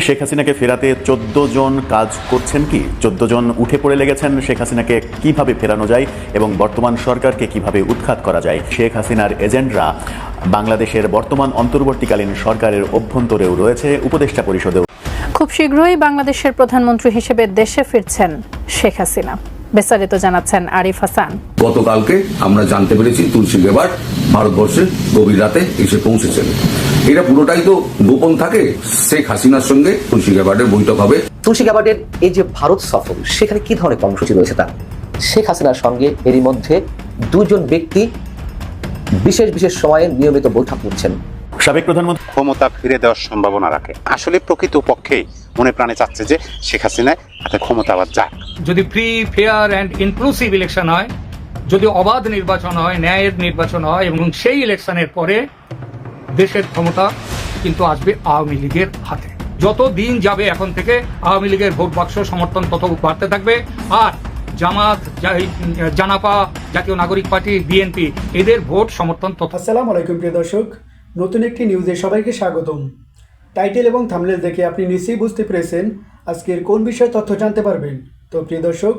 শেখ হাসিনাকে ফেরাতে চোদ্দ জন কাজ করছেন কি? চোদ্দ জন উঠে পড়ে লেগেছেন শেখ হাসিনাকে কীভাবে ফেরানো যায় এবং বর্তমান সরকারকে কীভাবে উৎখাত করা যায়? শেখ হাসিনার এজেন্টরা বাংলাদেশের বর্তমান অন্তর্বর্তীকালীন সরকারের অভ্যন্তরেও রয়েছে, উপদেষ্টা পরিষদেও। খুব শীঘ্রই বাংলাদেশের প্রধানমন্ত্রী হিসেবে দেশে ফিরছেন শেখ হাসিনা। বিস্তারিত জানাচ্ছেন আরিফ হাসান। গতকালকে আমরা জানতে পেরেছি তুলসী গেবার ভারতবর্ষে গভীর রাতে এসে পৌঁছেছেন। এটা পুরোটাই তো গোপন থাকে। শেখ হাসিনার সঙ্গে তুলসী গেবার্ডের বৈঠক হবে। তুলসী গ্যাবার্ডের এই যে ভারত সফর সেখানে কি ধরনের কর্মসূচি রয়েছে তার? শেখ হাসিনার সঙ্গে এরই মধ্যে দুজন ব্যক্তি বিশেষ বিশেষ সময়ে নিয়মিত বৈঠক করছেন। সাবেক প্রধানমন্ত্রী ক্ষমতা ফিরে দেওয়ার সম্ভাবনা রাখে। আসলে প্রকৃত পক্ষেই মনে প্রাণে চাচ্ছে যে শেখ হাসিনায় হাতে ক্ষমতা আবার যাক। যদি free fair and inclusive election হয় যদি অবাধ নির্বাচন হয় ন্যায়ের নির্বাচন হয় এবং সেই ইলেকশনের পরে দেশের ক্ষমতা কিন্তু আসবে আওয়ামী লীগের হাতে। যত দিন যাবে এখন থেকে আওয়ামী লীগের ভোট বাক্স সমর্থন তত বাড়তে থাকবে। আর জামাত জানাপা জাতীয় নাগরিক পার্টি বিএনপি এদের ভোট সমর্থন তত আসসালামু আলাইকুম প্রিয় দর্শক নতুন একটি নিউজে সবাইকে স্বাগতম। টাইটেল এবং থামলেল দেখে আপনি নিশ্চয়ই বুঝতে পেরেছেন আজকের কোন বিষয়ে তথ্য জানতে পারবেন। তো প্রিয় দর্শক,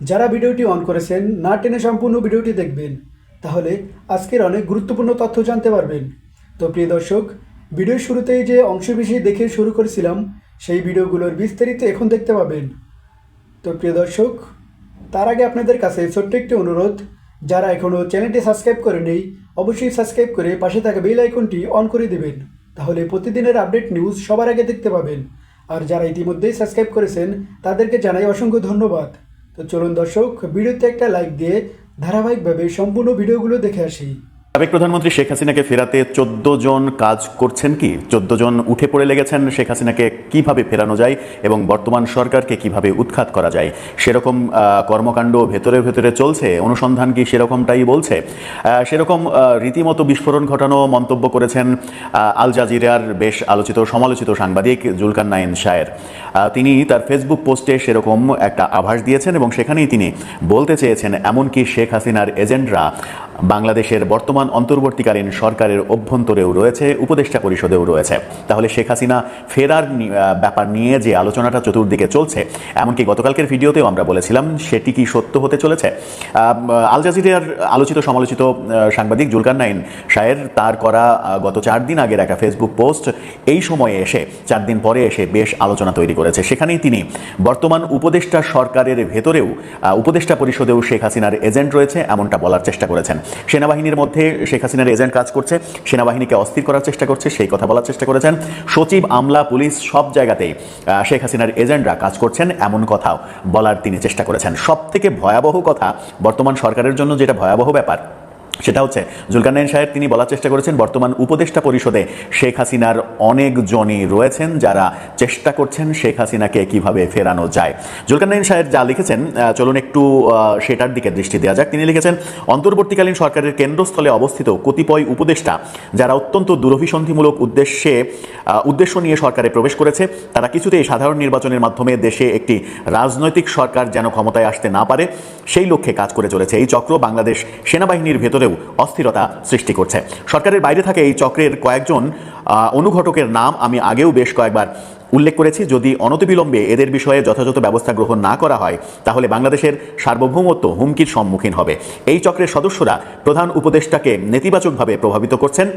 যারা ভিডিওটি অন করেছেন, না টেনে সম্পূর্ণ ভিডিওটি দেখবেন, তাহলে আজকের অনেক গুরুত্বপূর্ণ তথ্য জানতে পারবেন। তো প্রিয় দর্শক, ভিডিওর শুরুতেই যে অংশ বেশি দেখে শুরু করেছিলাম, সেই ভিডিওগুলোর বিস্তারিত এখন দেখতে পাবেন। তো প্রিয় দর্শক, তার আগে আপনাদের কাছে ছোট্ট একটি অনুরোধ, যারা এখনও চ্যানেলটি সাবস্ক্রাইব করে নেই অবশ্যই সাবস্ক্রাইব করে পাশে থাকা বেল আইকনটি অন করে দেবেন। তাহলে প্রতিদিনের আপডেট নিউজ সবার আগে দেখতে পাবেন। আর যারা ইতিমধ্যেই সাবস্ক্রাইব করেছেন, তাদেরকে জানাই অসংখ্য ধন্যবাদ। তো চলুন দর্শক, ভিডিওতে একটা লাইক দিয়ে ধারাবাহিকভাবে সম্পূর্ণ ভিডিওগুলো দেখে আসি। সাবেক প্রধানমন্ত্রী শেখ হাসিনাকে ফেরাতে চোদ্দ জন কাজ করছেন কি? চোদ্দ জন উঠে পড়ে লেগেছেন শেখ হাসিনাকে কীভাবে ফেরানো যায় এবং বর্তমান সরকারকে কীভাবে উৎখাত করা যায়? সেরকম কর্মকাণ্ড ভেতরে ভেতরে চলছে, অনুসন্ধান কি সেরকমটাই বলছে? সেরকম রীতিমতো বিস্ফোরণ ঘটানো মন্তব্য করেছেন আল জাজিরার বেশ আলোচিত, সমালোচিত সাংবাদিক জুলকার নাইন শায়ের। তিনি তার ফেসবুক পোস্টে সেরকম একটা আভাস দিয়েছেন এবং সেখানেই তিনি বলতে চেয়েছেন, এমনকি শেখ হাসিনার এজেন্টরা বাংলাদেশের বর্তমান অন্তর্বর্তীকালীন সরকারের অভ্যন্তরেও রয়েছে, উপদেষ্টা পরিষদেও রয়েছে। তাহলে শেখ হাসিনা ফেরার ব্যাপার নিয়ে যে আলোচনাটা চতুর্দিকে চলছে, এমনকি গতকালকের ভিডিওতেও আমরা বলেছিলাম, সেটি কি সত্য হতে চলেছে? আল জাজিরার আলোচিত সমালোচিত সাংবাদিক জুলকার নাইন শায়ের তার করা গত চার দিন আগের একটা ফেসবুক পোস্ট, এই সময়ে এসে, চার দিন পরে এসে বেশ আলোচনা তৈরি করেছে। সেখানেই তিনি বর্তমান উপদেষ্টা সরকারের ভেতরেও উপদেষ্টা পরিষদেও শেখ হাসিনার এজেন্ট রয়েছে, এমনটা বলার চেষ্টা করেছেন। সেনাবাহিনীর মধ্যে শেখ হাসিনার এজেন্ট কাজ করছে, সেনাবাহিনীকে অস্থির করার চেষ্টা করছে, সেই কথা বলার চেষ্টা করেছেন। সচিব, আমলা, পুলিশ সব জায়গাতেই শেখ হাসিনার এজেন্টরা কাজ করছেন এমন কথাও বলার তিনি চেষ্টা করেছেন। সব থেকে ভয়াবহ কথা বর্তমান সরকারের জন্য যেটা ভয়াবহ ব্যাপার সেটা হচ্ছে জুলকারনাইন সাহেব তিনি বলার চেষ্টা করেছেন, বর্তমান উপদেষ্টা পরিষদে শেখ হাসিনার অনেকজনই রয়েছেন যারা চেষ্টা করছেন শেখ হাসিনাকে কীভাবে ফেরানো যায়। জুলকারনাইন সাহেব যা লিখেছেন চলুন একটু সেটার দিকে দৃষ্টি দেওয়া যাক। তিনি লিখেছেন, অন্তর্বর্তীকালীন সরকারের কেন্দ্রস্থলে অবস্থিত কতিপয় উপদেষ্টা যারা অত্যন্ত দুরভিসন্ধিমূলক উদ্দেশ্যে উদ্দেশ্য নিয়ে সরকারে প্রবেশ করেছে, তারা কিছুতেই সাধারণ নির্বাচনের মাধ্যমে দেশে একটি রাজনৈতিক সরকার যেন ক্ষমতায় আসতে না পারে, সেই লক্ষ্যে কাজ করে চলেছে। এই চক্র বাংলাদেশ সেনাবাহিনীর ভেতরেও অস্থিরতা সৃষ্টি করছে। সরকারের বাইরে থাকে এই চক্রের কয়েকজন অনুঘটকের নাম আমি আগেও বেশ কয়েকবার উল্লেখ করেছি। যদি অনতিবিলম্বে এদের বিষয়ে যথাযথ ব্যবস্থা গ্রহণ না করা হয়, তাহলে বাংলাদেশের সার্বভৌমত্ব হুমকির সম্মুখীন হবে। এই চক্রের সদস্যরা প্রধান উপদেষ্টাকে নেতিবাচকভাবে প্রভাবিত করছেন।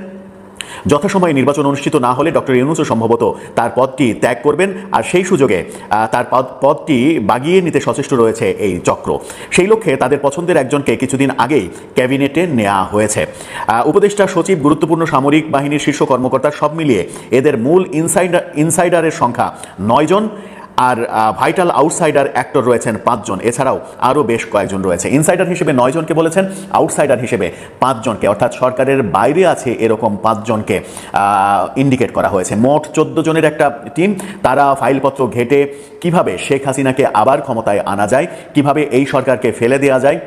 যথাসময়ে নির্বাচন অনুষ্ঠিত না হলে ডক্টর ইউনুসও সম্ভবত তার পদটি ত্যাগ করবেন আর সেই সুযোগে তার পদ, পদটি বাগিয়ে নিতে সচেষ্ট রয়েছে এই চক্র। সেই লক্ষ্যে তাদের পছন্দের একজনকে কিছুদিন আগেই ক্যাবিনেটে নেওয়া হয়েছে। উপদেষ্টা সচিব, গুরুত্বপূর্ণ সামরিক বাহিনীর শীর্ষ কর্মকর্তা সব মিলিয়ে এদের মূল ইনসাইডার ইনসাইডারের সংখ্যা নয়জন আর ভাইটাল আউটসাইডার অ্যাক্টর রয়েছেন পাঁচজন। এছাড়াও আরও বেশ কয়েকজন রয়েছে। ইনসাইডার হিসেবে নয়জনকে বলেছেন আউটসাইডার হিসেবে পাঁচজনকে। অর্থাৎ সরকারের বাইরে আছে এরকম পাঁচজনকে ইন্ডিকেট করা হয়েছে। মোট চোদ্দ জনের একটা টিম তারা ফাইলপত্র ঘেটে কীভাবে শেখ হাসিনাকে আবার ক্ষমতায় আনা যায়, কীভাবে এই সরকারকে ফেলে দেওয়া যায়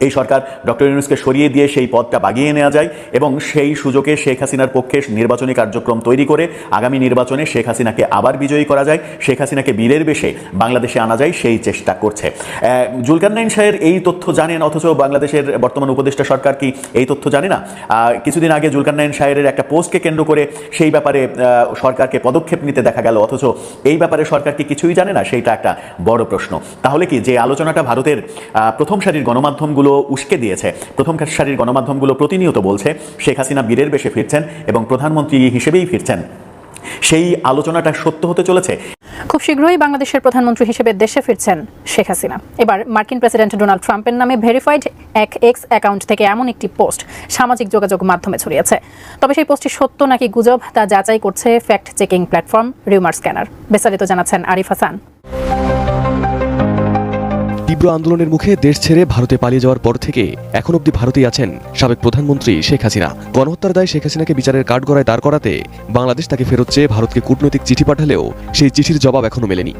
এই সরকার ডক্টর ইউনুসকে সরিয়ে দিয়ে সেই পদটা বাগিয়ে নেওয়া যায় এবং সেই সুযোগে শেখ হাসিনার পক্ষে নির্বাচনী কার্যক্রম তৈরি করে আগামী নির্বাচনে শেখ হাসিনাকে আবার বিজয়ী করা যায় শেখ হাসিনাকে বীরের বেশে বাংলাদেশে আনা যায় সেই চেষ্টা করছে। আহ, জুলকারনাইন সাহের এই তথ্য জানেন অথচ বাংলাদেশের বর্তমান উপদেষ্টা সরকার কি এই তথ্য জানে না? কিছুদিন আগে জুলকারনাইন সাহের একটা পোস্টকে কেন্দ্র করে সেই ব্যাপারে সরকারকে পদক্ষেপ নিতে দেখা গেল অথচ এই ব্যাপারে সরকার কি কিছুই জানে না? সেইটা একটা বড় প্রশ্ন। তাহলে কি যে আলোচনাটা ভারতের প্রথম সারির গণমাধ্যমগুলো উস্কে দিয়েছে। প্রথম সারির গণমাধ্যমগুলো প্রতিনিয়ত বলছে, শেখ হাসিনা বীরের বেশে ফিরছেন এবং প্রধানমন্ত্রী হিসেবেই ফিরছেন। সেই আলোচনাটা সত্য হতে চলেছে। খুব শীঘ্রই বাংলাদেশের প্রধানমন্ত্রী হিসেবে দেশে ফিরছেন শেখ হাসিনা। এবার মার্কিন প্রেসিডেন্ট ডোনাল্ড ট্রাম্পের নামে ভেরিফাইড এক এক্স অ্যাকাউন্ট থেকে এমন একটি পোস্ট সামাজিক যোগাযোগ মাধ্যমে ছড়িয়েছে। তবে সেই পোস্টটি সত্য নাকি গুজব তা যাচাই করছে fact checking platform Rumor Scanner. বিস্তারিত জানাচ্ছেন আরিফ হাসান। তীব্র আন্দোলনের মুখে দেশ ছেড়ে ভারতে পালিয়ে যাওয়ার পর থেকে এখন অবধি ভারতেই আছেন সাবেক প্রধানমন্ত্রী শেখ হাসিনা। গণহত্যার দায় শেখ হাসিনাকে বিচারের কাঠগড়ায় দাঁড় করাতে বাংলাদেশ তাকে ফেরত চেয়ে ভারতকে কূটনৈতিক চিঠি পাঠালেও সেই চিঠির জবাব এখনও মেলেনি।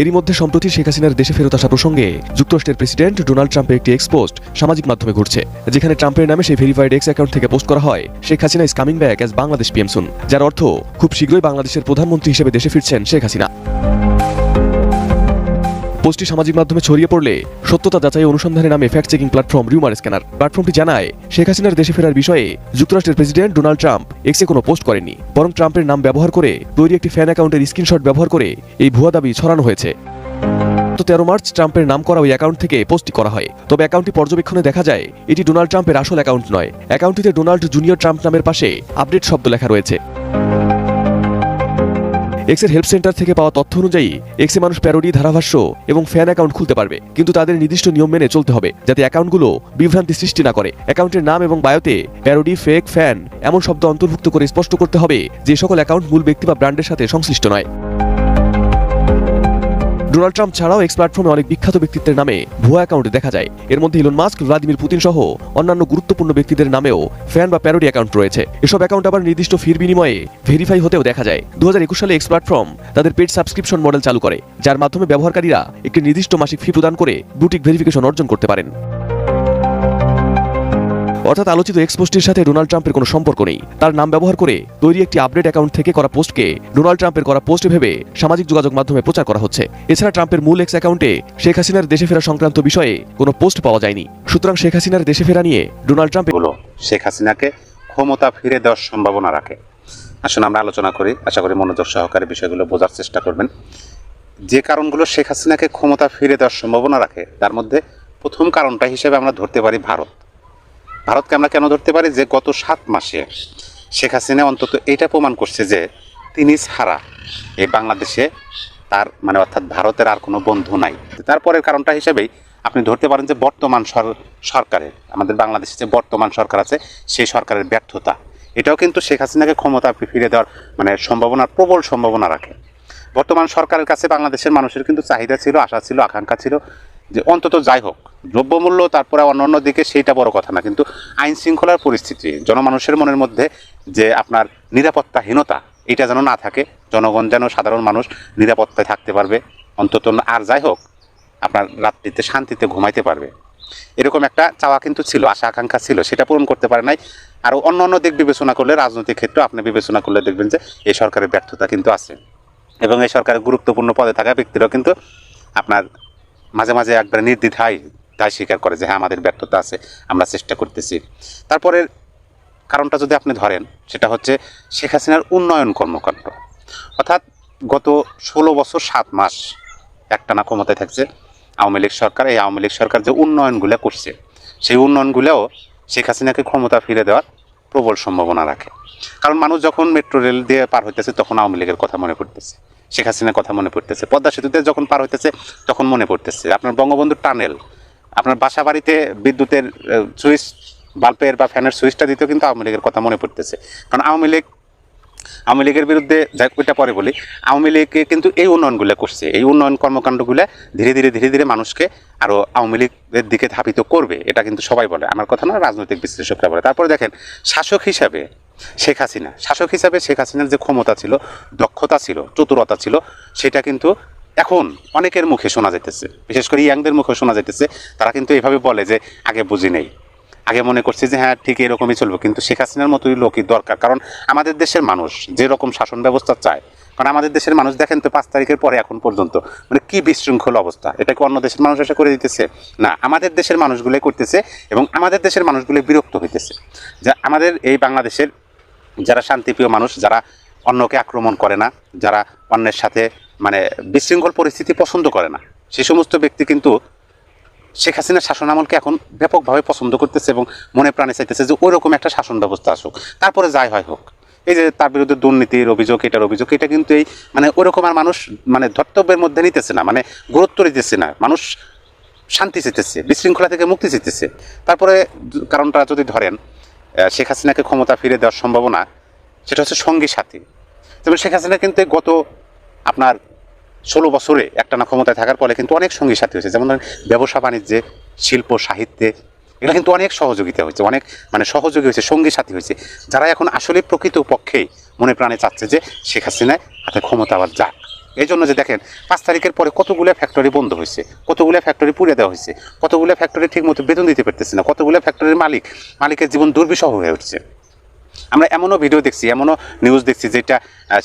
এরই মধ্যে সম্প্রতি শেখ হাসিনার দেশে ফেরত আসা প্রসঙ্গে যুক্তরাষ্ট্রের প্রেসিডেন্ট ডোনাল্ড ট্রাম্পের একটি এক্সপোস্ট সামাজিক মাধ্যমে ঘুরছে, যেখানে ট্রাম্পের নামে সেই ভেরিফাইড এক্স অ্যাকাউন্ট থেকে পোস্ট করা হয়, Sheikh Hasina is coming back as Bangladesh PM soon যার অর্থ খুব শীঘ্রই বাংলাদেশের প্রধানমন্ত্রী হিসেবে দেশে ফিরছেন শেখ হাসিনা। পোস্টটি সামাজিক মাধ্যমে ছড়িয়ে পড়লে সত্যতা যাচাই অনুসন্ধানের নামে fact checking platform Rumor Scanner প্ল্যাটফর্মটি জানায়, শেখ হাসিনার দেশে ফেরার বিষয়ে যুক্তরাষ্ট্রের প্রেসিডেন্ট ডোনাল্ড ট্রাম্প এক্সে কোনো পোস্ট করেনি বরং ট্রাম্পের নাম ব্যবহার করে তৈরি একটি ফ্যান অ্যাকাউন্টের স্ক্রিনশট ব্যবহার করে এই ভুয়া দাবি ছড়ানো হয়েছে। তো তেরো মার্চ ট্রাম্পের নাম করা ওই অ্যাকাউন্ট থেকে পোস্টটি করা হয়। তবে অ্যাকাউন্টটি পর্যবেক্ষণে দেখা যায়, এটি ডোনাল্ড ট্রাম্পের আসল অ্যাকাউন্ট নয়। অ্যাকাউন্টটিতে ডোনাল্ড জুনিয়র ট্রাম্প নামের পাশে আপডেট শব্দ লেখা রয়েছে। এক্সের হেল্প সেন্টার থেকে পাওয়া তথ্য অনুযায়ী এক্সে মানুষ প্যারোডি ধারাভাষ্য এবং ফ্যান অ্যাকাউন্ট খুলতে পারবে। কিন্তু তাদের নির্দিষ্ট নিয়ম মেনে চলতে হবে, যাতে অ্যাকাউন্টগুলো বিভ্রান্তি সৃষ্টি না করে। অ্যাকাউন্টের নাম এবং বায়োতে প্যারোডি ফেক ফ্যান এমন শব্দ অন্তর্ভুক্ত করে স্পষ্ট করতে হবে যে সকল অ্যাকাউন্ট মূল ব্যক্তি বা ব্র্যান্ডের সাথে সংশ্লিষ্ট নয়। ডোনাল্ড ট্রাম্প ছাড়াও এক্স প্ল্যাটফর্মে অনেক বিখ্যাত ব্যক্তিত্বের নামে ভুয়া অ্যাকাউন্টে দেখা যায়। এর মধ্যে ইলন মাস্ক, ভ্লাদিমির পুতিন সহ অন্যান্য গুরুত্বপূর্ণ ব্যক্তিদের নামেও ফ্যান বা প্যারোডি অ্যাকাউন্ট রয়েছে। এসব অ্যাকাউন্ট আবার নির্দিষ্ট ফির বিনিময়ে ভেরিফাই হতেও দেখা যায়। দু হাজার একুশ সালে এক্স প্ল্যাটফর্ম তাদের পেড সাবস্ক্রিপশন মডেল চালু করে, যার মাধ্যমে ব্যবহারকারীরা একটি নির্দিষ্ট মাসিক ফি প্রদান করে বুটিক ভেরিফিকেশন অর্জন করতে পারেন। অর্থাৎ আলোচিত এক্স পোস্টের সাথে ডোনাল্ড ট্রাম্পের কোনো সম্পর্ক নেই। তার নাম ব্যবহার করে তৈরি একটি আপডেট অ্যাকাউন্ট থেকে করা পোস্টকে ডোনাল্ড ট্রাম্পের করা পোস্ট ভেবে সামাজিক যোগাযোগ মাধ্যমে প্রচার করা হচ্ছে। এছাড়া ট্রাম্পের মূল এক্স অ্যাকাউন্টে শেখ হাসিনার দেশে ফেরা সংক্রান্ত বিষয়ে কোনো পোস্ট পাওয়া যায়নি। সুতরাং শেখ হাসিনার দেশে ফেরা নিয়ে ডোনাল্ড ট্রাম্প শেখ হাসিনাকে ক্ষমতা ফিরে দেওয়ার সম্ভাবনা রাখে। আসলে আমরা আলোচনা করি, আশা করি মনোযোগ সহকারে বিষয়গুলো বোঝার চেষ্টা করবেন। যে কারণগুলো শেখ হাসিনাকে ক্ষমতা ফিরে দেওয়ার সম্ভাবনা রাখে, তার মধ্যে প্রথম কারণটা হিসেবে আমরা ধরতে পারি ভারত। ভারতকে আমরা কেন ধরতে পারি? যে গত সাত মাসে শেখ হাসিনা অন্তত এটা প্রমাণ করছে যে তিনি ছাড়া এই বাংলাদেশে তার মানে অর্থাৎ ভারতের আর কোনো বন্ধু নাই। তারপরের কারণটা হিসেবেই আপনি ধরতে পারেন যে বর্তমান সর- সরকারের আমাদের বাংলাদেশে যে বর্তমান সরকার আছে, সেই সরকারের ব্যর্থতা। এটাও কিন্তু শেখ হাসিনাকে ক্ষমতা ফিরে দেওয়ার মানে সম্ভাবনা প্রবল সম্ভাবনা রাখে। বর্তমান সরকারের কাছে বাংলাদেশের মানুষের কিন্তু চাহিদা ছিল, আশা ছিল, আকাঙ্ক্ষা ছিল। যে অন্তত যাই হোক, দ্রব্যমূল্য তারপরে অন্যান্য দিকে সেইটা বড় কথা না, কিন্তু আইন শৃঙ্খলার পরিস্থিতি, জনমানুষের মনের মধ্যে যে আপনার নিরাপত্তাহীনতা, এটা যেন না থাকে, জনগণ যেন সাধারণ মানুষ নিরাপত্তায় থাকতে পারবে, অন্তত আর যাই হোক, আপনার রাত্রিতে শান্তিতে ঘুমাইতে পারবে। এরকম একটা চাওয়া কিন্তু ছিল, আশা আকাঙ্ক্ষা ছিল, সেটা পূরণ করতে পারে নাই। আর অন্য অন্য দিক বিবেচনা করলে, রাজনৈতিক ক্ষেত্রে আপনি বিবেচনা করলে দেখবেন যে, এই সরকারের ব্যর্থতা কিন্তু আছে। এবং এই সরকারের গুরুত্বপূর্ণ পদে থাকা ব্যক্তিরাও কিন্তু আপনার মাঝে মাঝে একবার নির্দ্বিধায় দায় স্বীকার করে যে হ্যাঁ আমাদের ব্যর্থতা আছে, আমরা চেষ্টা করতেছি। তারপরে কারণটা যদি আপনি ধরেন, সেটা হচ্ছে শেখ হাসিনার উন্নয়ন কর্মকাণ্ড। অর্থাৎ গত ষোলো বছর সাত মাস একটানা ক্ষমতায় থাকছে আওয়ামী লীগ সরকার। এই আওয়ামী লীগ সরকার যে উন্নয়নগুলো করছে, সেই উন্নয়নগুলোও শেখ হাসিনাকে ক্ষমতা ফিরে দেওয়ার প্রবল সম্ভাবনা রাখে। কারণ মানুষ যখন মেট্রো রেল দিয়ে পার হইতেছে, তখন আওয়ামী লীগের কথা মনে পড়তেছে। শেখ হাসিনার কথা মনে পড়তেছে। পদ্মা সেতুতে যখন পার হইতেছে, তখন মনে পড়তেছে। আপনার বঙ্গবন্ধুর টানেল, আপনার বাসা বাড়িতে বিদ্যুতের সুইচ বাল্পের বা ফ্যানের সুইচটা দিতেও কিন্তু আওয়ামী লীগের কথা মনে পড়তেছে। কারণ আওয়ামী লীগ আওয়ামী লীগের বিরুদ্ধে ওইটা পরে বলি, আওয়ামী লীগ কিন্তু এই উন্নয়নগুলো করছে। এই উন্নয়ন কর্মকাণ্ডগুলো ধীরে ধীরে ধীরে ধীরে মানুষকে আরও আওয়ামী লীগের দিকে ধাবিত করবে, এটা কিন্তু সবাই বলে। আমার কথা না রাজনৈতিক বিশ্লেষকরা বলে। তারপরে দেখেন, শাসক হিসাবে শেখ হাসিনা, শাসক হিসাবে শেখ হাসিনার যে ক্ষমতা ছিল, দক্ষতা ছিল, চতুরতা ছিল, সেটা কিন্তু এখন অনেকের মুখে শোনা যাইতেছে। বিশেষ করে ইয়াংদের মুখে শোনা যাইতেছে। তারা কিন্তু এভাবে বলে যে, আগে বুঝি নেই। আগে মনে করছি যে হ্যাঁ ঠিক এরকমই চলবে। কিন্তু শেখ হাসিনার মতোই লোকই দরকার। কারণ আমাদের দেশের মানুষ যেরকম শাসন ব্যবস্থা চায়, কারণ আমাদের দেশের মানুষ দেখেন তো পাঁচ তারিখের পরে এখন পর্যন্ত মানে কি বিশৃঙ্খল অবস্থা। এটা কি অন্য দেশের মানুষ এসে করে দিতেছে? না, আমাদের দেশের মানুষগুলোই করতেছে এবং আমাদের দেশের মানুষগুলো বিরক্ত হইতেছে। যা, আমাদের এই বাংলাদেশের যারা শান্তিপ্রিয় মানুষ, যারা অন্যকে আক্রমণ করে না, যারা অন্যের সাথে মানে বিশৃঙ্খল পরিস্থিতি পছন্দ করে না সেই সমস্ত ব্যক্তি কিন্তু শেখ হাসিনার শাসন আমলকে এখন ব্যাপকভাবে পছন্দ করতেছে এবং মনে প্রাণে চাইতেছে যে ওইরকম একটা শাসন ব্যবস্থা আসুক। তারপরে যাই হয় হোক। এই যে তার বিরুদ্ধে দুর্নীতির অভিযোগ, এটার অভিযোগ, এটা কিন্তু এই মানে ওরকম আর মানুষ মানে ধর্তব্যের মধ্যে নিতেছে না মানে গুরুত্ব দিতেছে না। মানুষ শান্তি চেতেছে বিশৃঙ্খলা থেকে মুক্তি চেতেছে তারপরে কারণটা যদি ধরেন শেখ হাসিনাকে ক্ষমতা ফিরে দেওয়ার সম্ভাবনা, সেটা হচ্ছে সঙ্গী সাথী। যেমন শেখ হাসিনা কিন্তু গত আপনার ষোলো বছরে একটানা ক্ষমতায় থাকার পরে কিন্তু অনেক সঙ্গী সাথী হয়েছে। যেমন ধরেন ব্যবসা, বাণিজ্যে, শিল্প, সাহিত্যে এগুলো কিন্তু অনেক সহযোগিতা হয়েছে, অনেক মানে সহযোগী হয়েছে, সঙ্গী সাথী হয়েছে। যারা এখন আসলে প্রকৃত পক্ষে মনে প্রাণে চাচ্ছে যে শেখ হাসিনায় হাতে ক্ষমতা আবার যাক। এই জন্য যে দেখেন, পাঁচ তারিখের পরে কতগুলো ফ্যাক্টরি বন্ধ হয়েছে, কতগুলো ফ্যাক্টরি পুড়ে দেওয়া হয়েছে, কতগুলো ফ্যাক্টরি ঠিকমতো বেতন দিতে পারতেছে না, কতগুলো ফ্যাক্টরির মালিক, মালিকের জীবন দুর্বিষহ হয়ে উঠছে। আমরা এমনও ভিডিও দেখছি, এমনও নিউজ দেখছি যেটা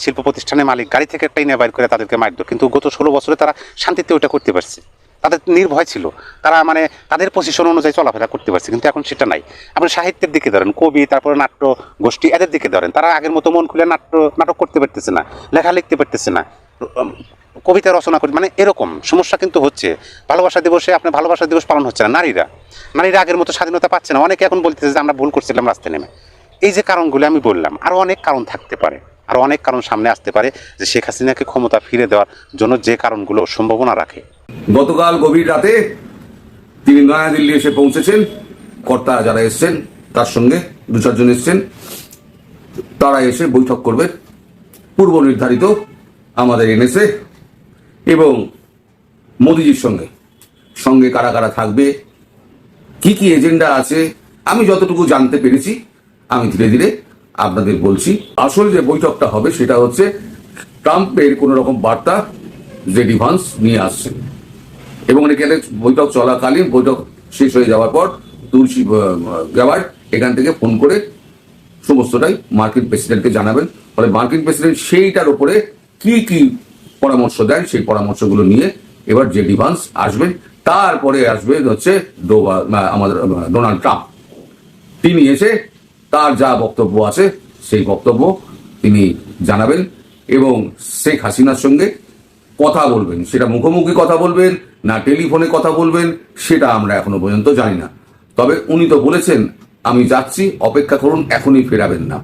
শিল্প প্রতিষ্ঠানের মালিক গাড়ি থেকে একটা বাইর করে তাদেরকে মারধর কিন্তু গত ষোলো বছরে তারা শান্তিতে ওটা করতে পারছে। তাদের নির্ভয় ছিল। তারা মানে তাদের পজিশন অনুযায়ী চলাফেরা করতে পারছে, কিন্তু এখন সেটা নাই। আপনি সাহিত্যের দিকে ধরেন, কবি, তারপরে নাট্য গোষ্ঠী, এদের দিকে ধরেন, তারা আগের মতো মন খুলে নাট্য, নাটক করতে পারতেছে না, লেখা লিখতে পারতেছে না। কবিতা রচনা করতে মানে এরকম সমস্যা কিন্তু হচ্ছে। ভালোবাসা দিবসে আপনার ভালোবাসা দিবস পালন হচ্ছে না, নারীরা। নারীরা আগের মতো স্বাধীনতা পাচ্ছে না। অনেকে এখন বলতেছে যে আমরা ভুল করছিলাম রাস্তায় নেমে। এই যে কারণগুলো আমি বললাম আরও অনেক কারণ থাকতে পারে আরও অনেক কারণ সামনে আসতে পারে যে শেখ হাসিনাকে ক্ষমতা ফিরে দেওয়ার জন্য যে কারণগুলো সম্ভাবনা রাখে। গতকাল গভীর রাতে তিনি নয়াদিল্লি এসে পৌঁছেছেন, কর্তা যারা এসছেন, তার সঙ্গে দু চারজন এসছেন, তারা এসে বৈঠক করবে। পূর্ব নির্ধারিত আমাদের এনেছে এবং মোদিজির সঙ্গে। সঙ্গে কারা কারা থাকবে, কি কি এজেন্ডা আছে, আমি যতটুকু জানতে পেরেছি আমি ধীরে ধীরে আপনাদের বলছি, আসল যে বৈঠকটা হবে সেটা হচ্ছে ট্রাম্পের কোন রকম বার্তা যে ভান্স নিয়ে আসছে। এবং এখানে বৈঠক চলাকালীন, বৈঠক শেষ হয়ে যাওয়ার পর তুলসী গ্যাওয়ার্ড এখান থেকে ফোন করে সমস্তটাই মার্কিন প্রেসিডেন্টকে জানাবেন। ফলে মার্কিন প্রেসিডেন্ট সেইটার উপরে কি কি পরামর্শ দেন সেই পরামর্শগুলো নিয়ে এবার যে ভান্স আসবেন তারপরে আসবে হচ্ছে আমাদের ডোনাল্ড ট্রাম্প। তিনি এসে তার যা বক্তব্য আছে, সেই বক্তব্য তিনি জানাবেন এবং শেখ হাসিনার সঙ্গে কথা বলবেন। সেটা মুখোমুখি কথা বলবেন, না টেলিফোনে কথা বলবেন, সেটা আমরা এখনও পর্যন্ত জানি না। তবে উনি তো বলেছেন, আমি যাচ্ছি, অপেক্ষা করুন, এখনই ফেরাবেন না।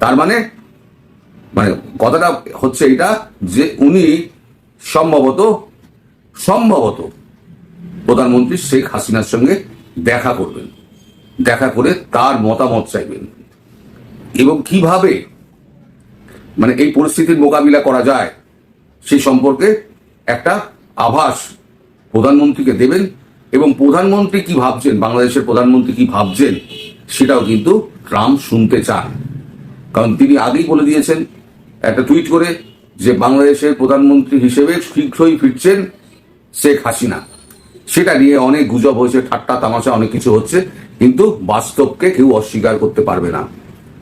তার মানে মানে কথাটা হচ্ছে এটা যে উনি সম্ভবত সম্ভবত প্রধানমন্ত্রী শেখ হাসিনার সঙ্গে দেখা করবেন। দেখা করে তার মতামত চাইবেন। এবং কীভাবে মানে এই পরিস্থিতির মোকাবিলা করা যায়, সেই সম্পর্কে একটা আভাস প্রধানমন্ত্রীকে দেবেন এবং প্রধানমন্ত্রী কি ভাবছেন, বাংলাদেশের প্রধানমন্ত্রী কি ভাবছেন, সেটাও কিন্তু ট্রাম্প শুনতে চান। কারণ তিনি আগেই বলে দিয়েছেন, একটা টুইট করে যে বাংলাদেশের প্রধানমন্ত্রী হিসেবে শীঘ্রই ফিরছেন শেখ হাসিনা। সেটা নিয়ে অনেক গুজব হয়েছে, ঠাট্টা তামাশা অনেক কিছু হচ্ছে। কিন্তু বাস্তবকে কেউ অস্বীকার করতে পারবে না।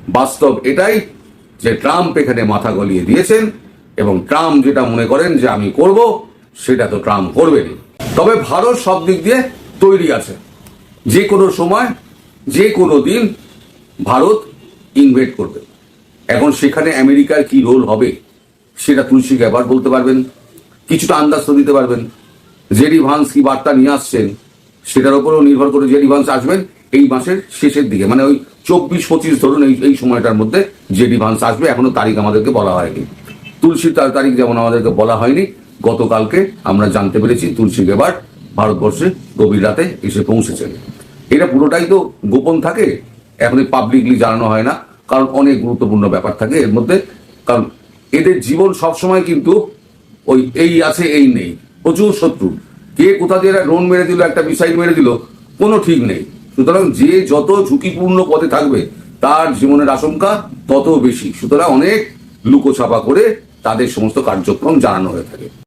বাস্তব এটাই যে ট্রাম্প এখানে মাথা গলিয়ে দিয়েছেন এবং ট্রাম্প যেটা মনে করেন যে আমি করব, সেটা তো ট্রাম্প করবেনই। তবে ভারত সব দিক দিয়ে তৈরি আছে। যে কোনো সময়, যে কোনো দিন ভারত ইনভেট করবে। এখন সেখানে আমেরিকার কি রোল হবে, সেটা তুলসী গ্যাবার বলতে পারবেন। কিছুটা আন্দাজ দিতে পারবেন। জেডি ভান্স কি বার্তা নিয়ে আসছেন, সেটার উপরেও নির্ভর করে জেডি ভান্স আসবেন। এই মাসের শেষের দিকে মানে ওই চব্বিশ, পঁচিশ ধরুন এই এই সময়টার মধ্যে যে ডিভান্স আসবে, এখনও তারিখ আমাদেরকে বলা হয়নি। তুলসীর তার তারিখ যেমন আমাদেরকে বলা হয়নি, গতকালকে আমরা জানতে পেরেছি তুলসী এবার ভারতবর্ষে গভীর রাতে এসে পৌঁছেছেন এটা পুরোটাই তো গোপন থাকে এখন পাবলিকলি জানানো হয় না, কারণ অনেক গুরুত্বপূর্ণ ব্যাপার থাকে এর মধ্যে, কারণ এদের জীবন সবসময় কিন্তু ওই এই আছে, এই নেই, প্রচুর শত্রু। কে কোথা দিয়ে ড্রোন মেরে দিল, একটা মিসাইল মেরে দিল, কোনো ঠিক নেই। সুতরাং যে যত ঝুঁকিপূর্ণ পথে থাকবে, তার জীবনের আশঙ্কা তত বেশি। সুতরাং অনেক লুকোছাপা করে তাদের সমস্ত কার্যক্রম জানানো হয়ে থাকে।